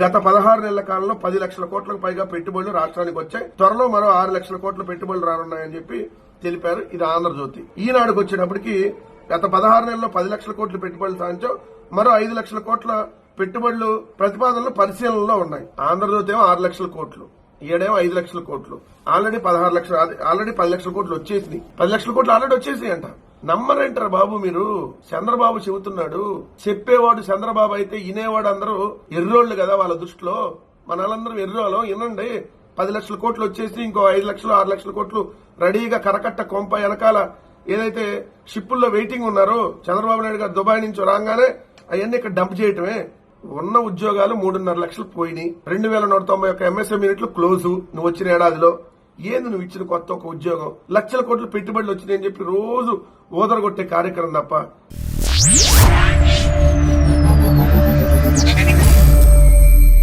గత పదహారు నెలల కాలంలో పది లక్షల కోట్లకు పైగా పెట్టుబడులు రాష్ట్రానికి వచ్చాయి. త్వరలో మరో ఆరు లక్షల కోట్ల పెట్టుబడులు రానున్నాయని చెప్పి తెలిపారు ఇది ఆంధ్రజ్యోతి. ఈనాడుకు వచ్చేటప్పటికి గత పదహారు నెలల్లో పది లక్షల కోట్లు పెట్టుబడులు సాధించాం మరో ఐదు లక్షల కోట్ల పెట్టుబడులు ప్రతిపాదనలు పరిశీలనలో ఉన్నాయి. ఆంధ్రజ్యోతి ఏమో ఆరు లక్షల కోట్లు ఈడేమో ఐదు లక్షల కోట్లు. ఆల్రెడీ పదహారు లక్షలు ఆల్రెడీ పది లక్షల కోట్లు వచ్చేసినాయి. పది లక్షల కోట్లు ఆల్రెడీ వచ్చేసినాయి అంట నమ్మరంటారు బాబు మీరు. చంద్రబాబు చెబుతున్నాడు. చెప్పేవాడు చంద్రబాబు అయితే వినేవాడు అందరూ ఎర్రోళ్ళు కదా వాళ్ళ దృష్టిలో. మనందరం వాళ్ళందరం ఎర్రోళ్ళం వినండి. పది లక్షల కోట్లు వచ్చేసి ఇంకో ఐదు లక్షలు ఆరు లక్షల కోట్లు రెడీగా కరకట్ట కొంప వెనకాల ఏదైతే షిప్పుల్లో వెయిటింగ్ ఉన్నారో చంద్రబాబు నాయుడు గారు దుబాయ్ నుంచి రాగానే అవన్నీ ఇక్కడ డంప్ చేయటమే. ఉన్న ఉద్యోగాలు మూడున్నర లక్షలు పోయినాయి. రెండు వేల నూట తొంభై ఒక్క ఎంఎస్ఎం యూనిట్లు క్లోజు. నువ్వు వచ్చిన ఏడాదిలో ఏంది నువ్వు ఇచ్చిన కొత్త ఒక ఉద్యోగం? లక్షల కోట్లు పెట్టుబడులు వచ్చినాయని చెప్పి రోజు ఓదరగొట్టే కార్యక్రమం తప్ప.